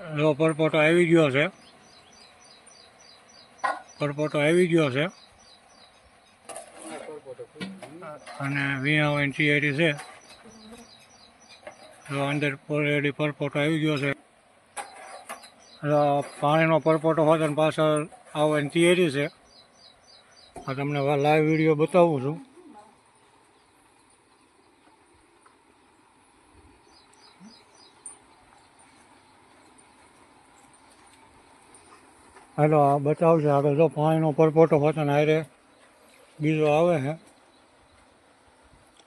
જો પરપોટો આવી ગયો છે. પરપોટો આવી ગયો છે. અને વીણા તૈયારી છે. જો અંદર ઓલરેડી પરપોટો આવી ગયો છે. પાણીનો પરપોટો હોતો ને પાછળ આવવાની તૈયારી છે. આ તમને લાઈવ વીડિયો બતાવું છું. હાલો, આ બતાવશે આગળ જો પાણીનો પરપોટો વતન હારે, બીજો આવે છે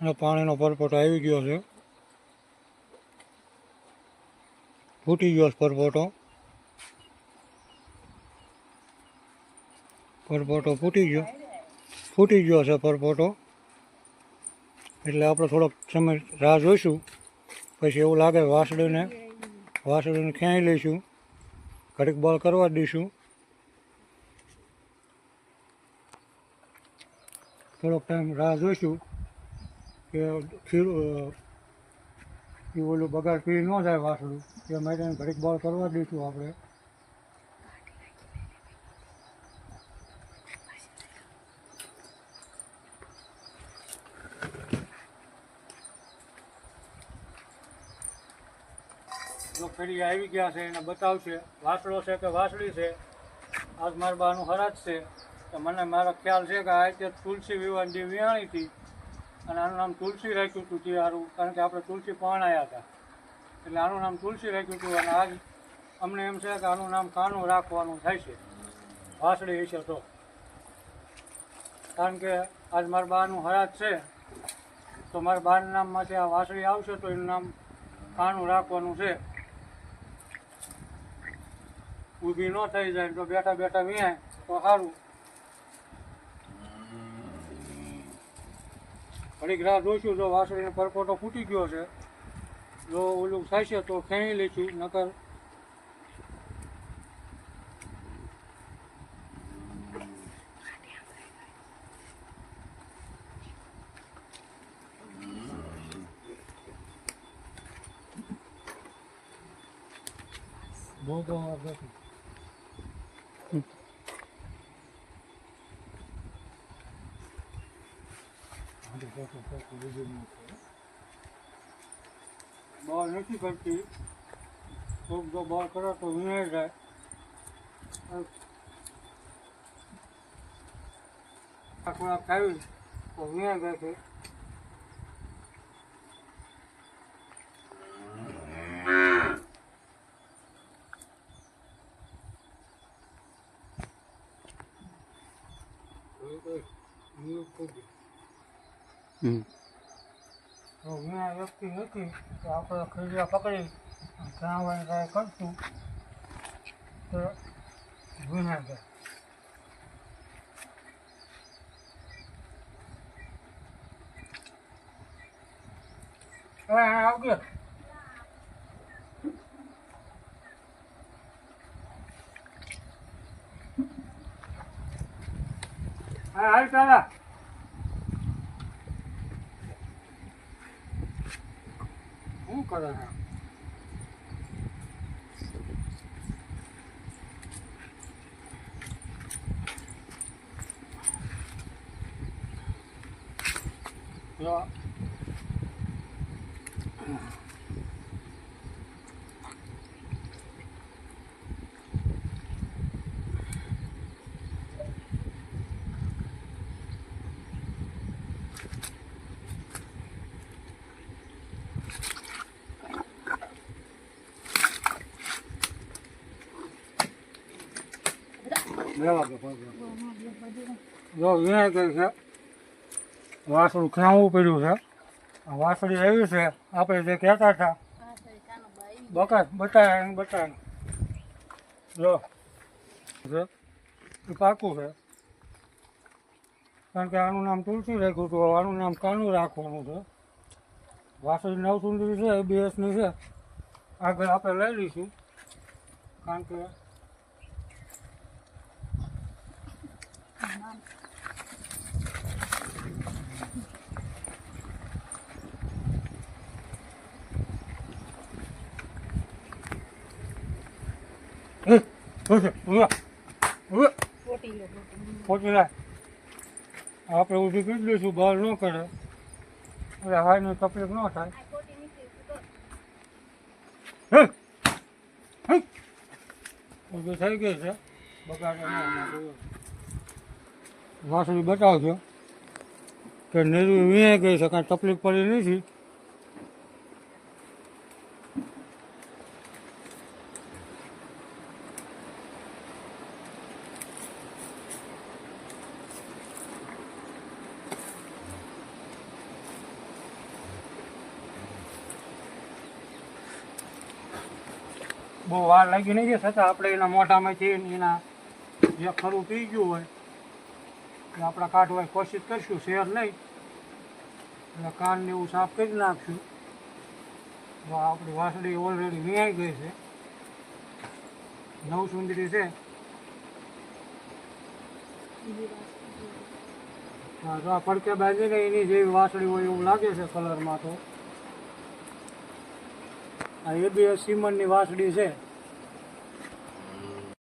અને પાણીનો પરપોટો આવી ગયો છે. ફૂટી ગયો છે પરપોટો. પરપોટો ફૂટી ગયો. ફૂટી ગયો છે પરપોટો. એટલે આપણે થોડોક સમય રાહ જોઈશું. પછી એવું લાગે વાસળીને વાસળીને ખેંચી લઈશું. ઘડીક બોલ કરવા દઈશું. થોડોક ટાઈમ રાહ જોઈશું કે ખીરું ઓલું બગાડ પી ન જાય વાસડું એ માટે ઘડીક બોલ કરવા દઈશું આપણે. જો ફેરી આવી ગયા છે, એને બતાવશે વાસડો છે કે વાસળી છે? આજ મારા બાનું હરાજ છે. તો મને મારો ખ્યાલ છે કે આ રીતે તુલસી વિવાહ જે વિયાણી હતી. અને આનું નામ તુલસી રાખ્યું હતું તે સારું કારણ કે આપણે તુલસી પરણાયા હતા. એટલે આનું નામ તુલસી રાખ્યું હતું અને આજ અમને એમ છે કે આનું નામ કાનું રાખવાનું થાય છે. વાસળી હશે તો. કારણ કે આજ મારા બાનું હરાજ છે. તો મારા બાના નામમાંથી આ વાસળી આવશે તો એનું નામ કાનું રાખવાનું છે. ઊભી ન થઈ જાય તો બેઠા બેઠા વિયાય તો સારું ઘડીક રાહ જોઈશું જો વાસળીનો પરકોટો ફૂટી ગયો છે. જો ઓલું થશે તો ખેણી લઈશું નકર બહુ બહુ બહાર નથી કરતી કોક જો બહાર કરે તો વિનાય જાય. ખોરાક ખાવી તો વિનાય જાય છે. તો વિના વ્યક્તિ નથી તો આપણે ખરીદવા પકડી ત્યાં હોય કાંઈ કરશું તો વિના જાય હવે આવજો હા હાલ ચાલા શું કરે છે જો લેવા દો જો વિનાય ગઈ છે. વાસણું ખાવું પડ્યું છે. આ વાસળી એવી છે. આપણે જે કહેતા હતા, બકા બતાય બતાય જો છે પાકું છે. કારણ કે આનું નામ તુલસી રાખ્યું હતું. આનું નામ કાનું રાખવાનું છે. વાસળી નવસુંદરી છે, એ છે. આગળ આપણે લઈ લઈશું. કારણ કે ઉભે, ઉભે, ઉભે. આપણે ઊભી કરી દઈશું બહાર ન કરે એટલે હાઈની તકલીફ ન થાય! ઊભી થઈ ગઈ છે બગાડે. વાસળી બતાવજો. કે નેરવી વીણાઈ ગઈ છે, કાંઈ તકલીફ પડી નથી. બહુ વાર લાગી નહીં છતાં આપણે એના મોઢામાંથી છે એના જે ખરું પી ગયું હોય આપણે કાઢવાની કોશિશ કરીશું, શેર નહીં. એટલે કાનને એવું સાફ કરી નાખશું. તો આપણી વાસળી ઓલરેડી વીણાઈ ગઈ છે. નવ સુંદરી છે. હા તો આ ફડકે બાંધીને એની જેવી વાસળી હોય એવું લાગે છે કલરમાં તો. આ એ બી સિમનની વાસળી છે.